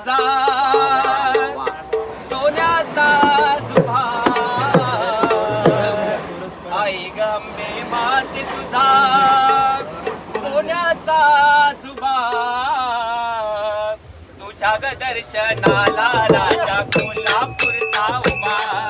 तुझा सोन्याचा जुभा आई गंबे माते तुझा. सोन्याचा जुबा तुझ्या ग दर्शनाला राजा कोल्हापूरचा उभा